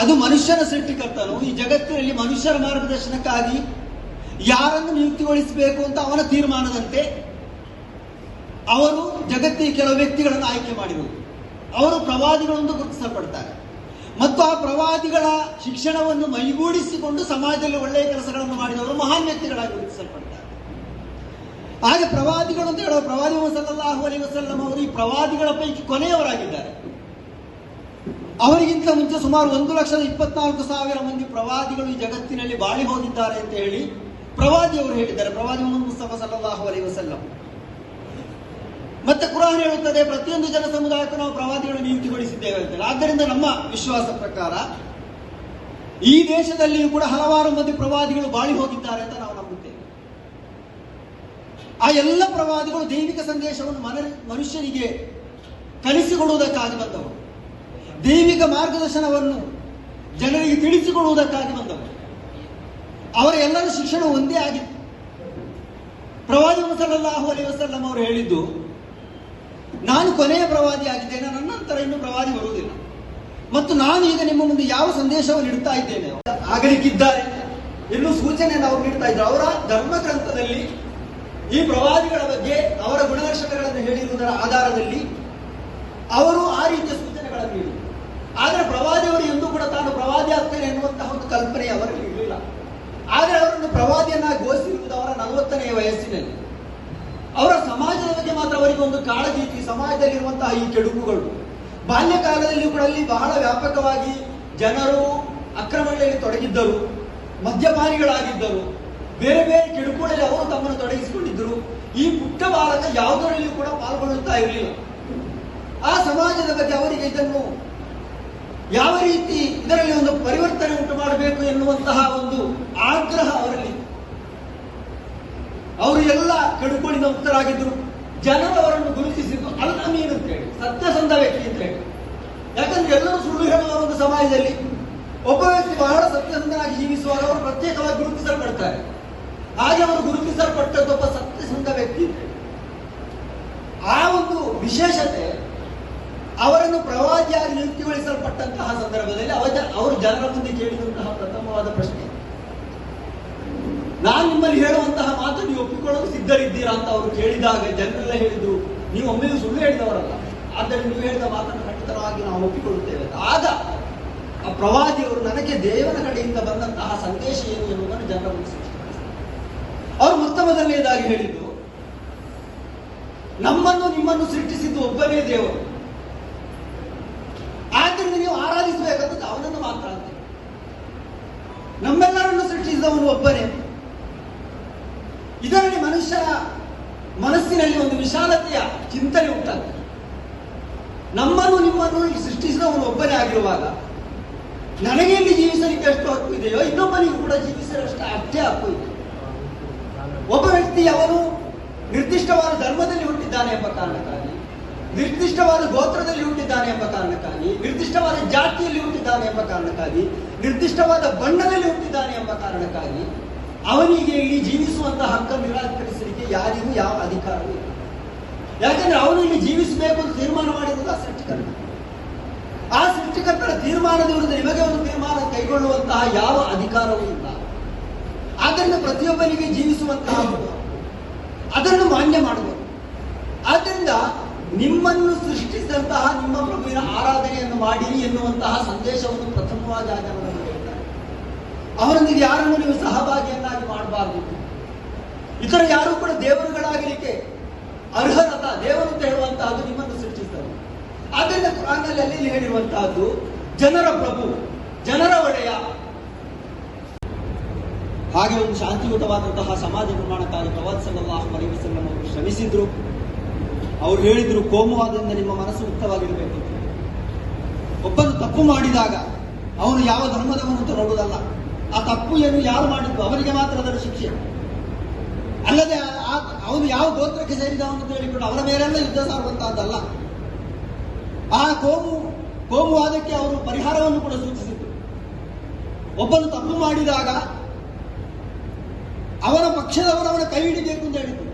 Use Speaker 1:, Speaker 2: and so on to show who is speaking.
Speaker 1: ಅದು ಮನುಷ್ಯನ ಸೃಷ್ಟಿಕರ್ತನು. ಈ ಜಗತ್ತಿನಲ್ಲಿ ಮನುಷ್ಯರ ಮಾರ್ಗದರ್ಶನಕ್ಕಾಗಿ ಯಾರನ್ನು ನಿಯುಕ್ತಿಗೊಳಿಸಬೇಕು ಅಂತ ಅವನ ತೀರ್ಮಾನದಂತೆ ಅವರು ಜಗತ್ತಿನ ಕೆಲವು ವ್ಯಕ್ತಿಗಳನ್ನು ಆಯ್ಕೆ ಮಾಡಿರುವುದು ಅವರು ಪ್ರವಾದಿಗಳೆಂದು ಗುರುತಿಸಲ್ಪಡ್ತಾರೆ. ಮತ್ತು ಆ ಪ್ರವಾದಿಗಳ ಶಿಕ್ಷಣವನ್ನು ಮೈಗೂಡಿಸಿಕೊಂಡು ಸಮಾಜದಲ್ಲಿ ಒಳ್ಳೆಯ ಕೆಲಸಗಳನ್ನು ಮಾಡಿದವರು ಮಹಾನ್ ವ್ಯಕ್ತಿಗಳಾಗಿ ಗುರುತಿಸಲ್ಪಡ್ತಾರೆ. ಹಾಗೆ ಪ್ರವಾದಿಗಳು ಅಂತ ಹೇಳುವ ಪ್ರವಾದಿ ವಸಲ್ಲಾಹು ಅಲೈಹಿ ವಸಲ್ಲಂ ಅವರು ಈ ಪ್ರವಾದಿಗಳ ಪೈಕಿ ಕೊನೆಯವರಾಗಿದ್ದಾರೆ. ಅವರಿಗಿಂತ ಮುಂಚೆ ಸುಮಾರು ಒಂದು ಲಕ್ಷದ ಇಪ್ಪತ್ನಾಲ್ಕು ಸಾವಿರ ಮಂದಿ ಪ್ರವಾದಿಗಳು ಈ ಜಗತ್ತಿನಲ್ಲಿ ಬಾಳಿ ಹೋಗಿದ್ದಾರೆ ಅಂತ ಹೇಳಿ ಪ್ರವಾದಿಯವರು ಹೇಳಿದ್ದಾರೆ. ಪ್ರವಾದಿ ಮೊಹಮ್ಮದ್ ಮುಸ್ತಫಾ ಸಲ್ಲಲ್ಲಾಹು ಅಲೈಹಿ ವಸಲ್ಲಂ. ಮತ್ತೆ ಕುರಾನ್ ಹೇಳುತ್ತದೆ, ಪ್ರತಿಯೊಂದು ಜನ ಸಮುದಾಯಕ್ಕೂ ನಾವು ಪ್ರವಾದಿಗಳನ್ನು ನಿಯುಕ್ತಿಗೊಳಿಸಿದ್ದೇವೆ ಅಂತ ಆದ್ದರಿಂದ ನಮ್ಮ ವಿಶ್ವಾಸ ಪ್ರಕಾರ ಈ ದೇಶದಲ್ಲಿಯೂ ಕೂಡ ಹಲವಾರು ಮಂದಿ ಪ್ರವಾದಿಗಳು ಬಾಳಿ ಹೋಗಿದ್ದಾರೆ ಅಂತ ನಾವು ನಂಬುತ್ತೇವೆ. ಆ ಎಲ್ಲ ಪ್ರವಾದಿಗಳು ದೈವಿಕ ಸಂದೇಶವನ್ನು ಮನ ಮನುಷ್ಯನಿಗೆ ಕಲಿಸಿಕೊಡುವುದಕ್ಕಾಗಿ ಬಂದವರು. ದೈವಿಕ ಮಾರ್ಗದರ್ಶನವನ್ನು ಜನರಿಗೆ ತಿಳಿಸಿಕೊಡುವುದಕ್ಕಾಗಿ ಬಂದವರು. ಅವರ ಎಲ್ಲರ ಶಿಕ್ಷಣ ಒಂದೇ ಆಗಿತ್ತು. ಪ್ರವಾದಿ ಸಲ್ಲಲ್ಲಾಹು ಅಲಿ ವಸಲ್ಲಂ ಅವರು ಹೇಳಿದ್ದು, ನಾನು ಕೊನೆಯ ಪ್ರವಾದಿ ಆಗಿದ್ದೇನೆ, ನನ್ನ ನಂತರ ಇನ್ನು ಪ್ರವಾದಿ ಬರುವುದಿಲ್ಲ. ಮತ್ತು ನಾನು ಈಗ ನಿಮ್ಮ ಮುಂದೆ ಯಾವ ಸಂದೇಶವನ್ನು ಇಡ್ತಾ ಇದ್ದೇನೆ? ಆಗಲಿಕ್ಕಿದ್ದಾರೆ. ಎನ್ನುವ ಸೂಚನೆಯನ್ನು ಅವರು ನೀಡ್ತಾ ಇದ್ದಾರೆ ಅವರ ಧರ್ಮ ಗ್ರಂಥದಲ್ಲಿ ಈ ಪ್ರವಾದಿಗಳ ಬಗ್ಗೆ ಅವರ ಗುಣಲಕ್ಷಣಗಳನ್ನು ಹೇಳಿರುವುದರ ಆಧಾರದಲ್ಲಿ ಅವರು ಆ ರೀತಿಯ ಆದರೆ ಪ್ರವಾದಿಯವರು ಎಂದೂ ಕೂಡ ತಾನು ಪ್ರವಾದಿ ಆಗ್ತೇನೆ ಎನ್ನುವಂತಹ ಒಂದು ಕಲ್ಪನೆ ಅವರಲ್ಲಿ ಇರಲಿಲ್ಲ. ಆದರೆ ಅವರನ್ನು ಪ್ರವಾದಿಯನ್ನಾಗಿ ಘೋಷಿಸಿರುವುದು ಅವರ ನಲವತ್ತನೆಯ ವಯಸ್ಸಿನಲ್ಲಿ. ಅವರ ಸಮಾಜದ ಬಗ್ಗೆ ಮಾತ್ರ ಅವರಿಗೆ ಒಂದು ಕಾಳಜಿ ಇತ್ತು. ಈ ಸಮಾಜದಲ್ಲಿರುವಂತಹ ಈ ಕೆಡುಕುಗಳು. ಬಾಲ್ಯಕಾಲದಲ್ಲಿ ಕೂಡ ಅಲ್ಲಿ ಬಹಳ ವ್ಯಾಪಕವಾಗಿ ಜನರು ಅಕ್ರಮಗಳಲ್ಲಿ ತೊಡಗಿದ್ದರು, ಮದ್ಯಪಾನಿಗಳಾಗಿದ್ದರು. ಬೇರೆ ಬೇರೆ ಕೆಡುಕುಗಳಲ್ಲಿ ಅವರು ತಮ್ಮನ್ನು ತೊಡಗಿಸಿಕೊಂಡಿದ್ದರು. ಈ ಪುಟ್ಟ ಬಾಲಕ ಯಾವುದರಲ್ಲಿಯೂ ಕೂಡ ಪಾಲ್ಗೊಳ್ಳುತ್ತಾ ಇರಲಿಲ್ಲ. ಆ ಸಮಾಜದ ಬಗ್ಗೆ ಅವರಿಗೆ ಇದನ್ನು ಯಾವ ರೀತಿ ಇದರಲ್ಲಿ ಒಂದು ಪರಿವರ್ತನೆ ಉಂಟು ಮಾಡಬೇಕು ಎನ್ನುವಂತಹ ಒಂದು ಆಗ್ರಹ ಅವರಲ್ಲಿ. ಅವರು ಎಲ್ಲ ಕೆಡುಕುಳಿಂದ ಮುಕ್ತರಾಗಿದ್ದರು ಜನರು ಅವರನ್ನು ಗುರುತಿಸಿದ್ದು ಅಲ್ ಅಮೀನ್ ಅಂತ ಹೇಳಿ. ಸತ್ಯಸಂಧ ವ್ಯಕ್ತಿ ಅಂತ ಹೇಳಿ. ಯಾಕಂದ್ರೆ ಎಲ್ಲರೂ ಸುಳ್ಳು ಹೇಳುವ ಒಂದು ಸಮಾಜದಲ್ಲಿ ಒಬ್ಬ ವ್ಯಕ್ತಿ ಬಹಳ ಸತ್ಯಸಂಧನಾಗಿ ಜೀವಿಸುವಾಗ ಅವರು ಪ್ರತ್ಯೇಕವಾಗಿ ಗುರುತಿಸಲ್ಪಡ್ತಾರೆ. ಹಾಗೆ ಅವರು ಗುರುತಿಸಲ್ಪಟ್ಟದ್ದು ಒಬ್ಬ ಸತ್ಯಸಂಧ ವ್ಯಕ್ತಿ ಆ ಒಂದು ವಿಶೇಷತೆ ಅವರನ್ನು ಪ್ರವಾದಿಯಾಗಿ ನಿಯುಕ್ತಿಗೊಳಿಸಲ್ಪಟ್ಟಂತಹ ಸಂದರ್ಭದಲ್ಲಿ ಅವರ ಅವರು ಜನರ ಮುಂದೆ ಕೇಳಿದಂತಹ ಪ್ರಥಮವಾದ ಪ್ರಶ್ನೆ. ನಾನು ನಿಮ್ಮಲ್ಲಿ ಹೇಳುವಂತಹ ಮಾತು ನೀವು ಒಪ್ಪಿಕೊಳ್ಳಲು ಸಿದ್ಧರಿದ್ದೀರಾ ಅಂತ ಅವರು ಕೇಳಿದಾಗ ಜನರೆಲ್ಲ ಹೇಳಿದ್ರು ನೀವು ಒಮ್ಮೆಯೂ ಸುಳ್ಳು ಹೇಳಿದವರಲ್ಲ. ಆದ್ದರಿಂದ ನೀವು ಹೇಳಿದ ಮಾತನ್ನು ಖಂಡಿತವಾಗಿ ನಾವು ಒಪ್ಪಿಕೊಳ್ಳುತ್ತೇವೆ. ಆಗ ಆ ಪ್ರವಾದಿಯವರು ನನಗೆ ದೇವರ ಕಡೆಯಿಂದ ಬಂದಂತಹ ಸಂದೇಶ ಏನು ಎನ್ನುವುದನ್ನು ಜನರ ಮುಂದೆ ಅವರು ಮೊತ್ತಮೊದಲನೆಯದಾಗಿ ಹೇಳಿದ್ದು, ನಮ್ಮನ್ನು ನಿಮ್ಮನ್ನು ಸೃಷ್ಟಿಸಿದ್ದು ಒಬ್ಬನೇ ದೇವರು. ಆರಾಧಿಸಬೇಕಂತ ಅವನನ್ನು ಅಂತ. ನಮ್ಮೆಲ್ಲರನ್ನು ಸೃಷ್ಟಿಸಿದವನು ಒಬ್ಬನೇ. ಇದರಲ್ಲಿ ಮನುಷ್ಯರ ಮನಸ್ಸಿನಲ್ಲಿ ಒಂದು ವಿಶಾಲತೆಯ ಚಿಂತನೆ ಉಂಟಾಗ್ತದೆ ನಮ್ಮನ್ನು ನಿಮ್ಮನ್ನು ಸೃಷ್ಟಿಸಿದವನು ಒಬ್ಬನೇ ಆಗಿರುವಾಗ ನನಗೆ ಇಲ್ಲಿ ಜೀವಿಸಲಿಕ್ಕೆ ಎಷ್ಟು ಹಕ್ಕು ಇದೆಯೋ ಇನ್ನೊಬ್ಬನಿಗೂ ಕೂಡ ಜೀವಿಸಲಷ್ಟು ಅಷ್ಟೇ ಹಕ್ಕು ಇದೆ. ಒಬ್ಬ ವ್ಯಕ್ತಿ ಅವನು ನಿರ್ದಿಷ್ಟವಾದ ಧರ್ಮದಲ್ಲಿ ಹುಟ್ಟಿದ್ದಾನೆ ಎಂಬ ಕಾರಣಕ್ಕಾಗಿ. ನಿರ್ದಿಷ್ಟವಾದ ಗೋತ್ರದಲ್ಲಿ ಹುಟ್ಟಿದ್ದಾನೆ ಎಂಬ ಕಾರಣಕ್ಕಾಗಿ, ನಿರ್ದಿಷ್ಟವಾದ ಜಾತಿಯಲ್ಲಿ ಹುಟ್ಟಿದ್ದಾನೆ ಎಂಬ ಕಾರಣಕ್ಕಾಗಿ, ನಿರ್ದಿಷ್ಟವಾದ ಬಣ್ಣದಲ್ಲಿ ಹುಟ್ಟಿದ್ದಾನೆ ಎಂಬ ಕಾರಣಕ್ಕಾಗಿ ಅವನಿಗೆ ಇಲ್ಲಿ ಜೀವಿಸುವಂತಹ ಹಕ್ಕನ್ನು ನಿರಾಕರಿಸಲಿಕ್ಕೆ ಯಾರಿಗೂ ಯಾವ ಅಧಿಕಾರವೂ ಇಲ್ಲ. ಯಾಕಂದ್ರೆ ಅವನು ಇಲ್ಲಿ ಜೀವಿಸಬೇಕು ಅಂತ ತೀರ್ಮಾನ ಮಾಡಿರುವುದು ಆ ಸೃಷ್ಟಿಕರ್ತ ಆ ಸೃಷ್ಟಿಕರ್ತರ ತೀರ್ಮಾನದ ವಿರುದ್ಧ ನಿಮಗೆ ಒಂದು ತೀರ್ಮಾನ ಕೈಗೊಳ್ಳುವಂತಹ ಯಾವ ಅಧಿಕಾರವೂ ಇಲ್ಲ. ಆದ್ದರಿಂದ ಪ್ರತಿಯೊಬ್ಬನಿಗೆ ಜೀವಿಸುವಂತಹ. ಅದನ್ನು ಮಾನ್ಯ ಮಾಡುವುದು ನಿಮ್ಮನ್ನು ಸೃಷ್ಟಿಸಿದಂತಹ ನಿಮ್ಮ ಪ್ರಭುವಿನ ಆರಾಧನೆಯನ್ನು ಮಾಡಿರಿ ಎನ್ನುವಂತಹ ಸಂದೇಶವನ್ನು ಪ್ರಥಮವಾಗಿ ಆಚರಣೆ ಅವರೊಂದಿಗೆ ಯಾರನ್ನು ನೀವು ಸಹಭಾಗಿಯನ್ನಾಗಿ ಮಾಡಬಾರದು. ಇತರ ಯಾರು ಕೂಡ ದೇವರುಗಳಾಗಲಿಕ್ಕೆ ಅರ್ಹರತ ದೇವರು ಅಂತ ಹೇಳುವಂತಹದ್ದು ನಿಮ್ಮನ್ನು ಸೃಷ್ಟಿಸಿದರು ಆದ್ದರಿಂದ ಕುರಾನಲ್ಲಿ ಅಲ್ಲಿ ಹೇಳಿರುವಂತಹದ್ದು, ಜನರ ಪ್ರಭು, ಜನರ ಒಡೆಯ. ಹಾಗೆ ಒಂದು ಶಾಂತಿಯುತವಾದಂತಹ ಸಮಾಜ ನಿರ್ಮಾಣಕ್ಕಾಗಿ ಪ್ರವಾದ ಸಲ್ಲಾಹು ಅವರು ಶ್ರಮಿಸಿದ್ರು. ಅವ್ರು ಹೇಳಿದ್ರು, ಕೋಮುವಾದದಿಂದ ನಿಮ್ಮ ಮನಸ್ಸು ಮುಕ್ತವಾಗಿರಬೇಕು. ಒಬ್ಬನು ತಪ್ಪು ಮಾಡಿದಾಗ ಅವನು ಯಾವ ಧರ್ಮದವನು ಅಂತ ನೋಡುವುದಲ್ಲ. ಆ ತಪ್ಪು ಏನು ಯಾರು ಮಾಡಿದ್ದು? ಅವರಿಗೆ ಮಾತ್ರ ಅದರ ಶಿಕ್ಷೆ. ಅಲ್ಲದೆ ಅವನು ಯಾವ ಗೋತ್ರಕ್ಕೆ ಸೇರಿದವನು ಅಂತ ಹೇಳಿಕೊಂಡು ಅವರ ಮೇಲೆಲ್ಲ ಯುದ್ಧ ಸಾರುವಂತಹದ್ದಲ್ಲ. ಆ ಕೋಮು, ಕೋಮುವಾದಕ್ಕೆ ಅವರು ಪರಿಹಾರವನ್ನು ಕೂಡ ಸೂಚಿಸಿದ್ರು. ಒಬ್ಬನು ತಪ್ಪು ಮಾಡಿದಾಗ ಅವನ ಪಕ್ಷದವರು ಅವನ ಕೈ ಹಿಡಿಬೇಕು ಅಂತ ಹೇಳಿದ್ರು.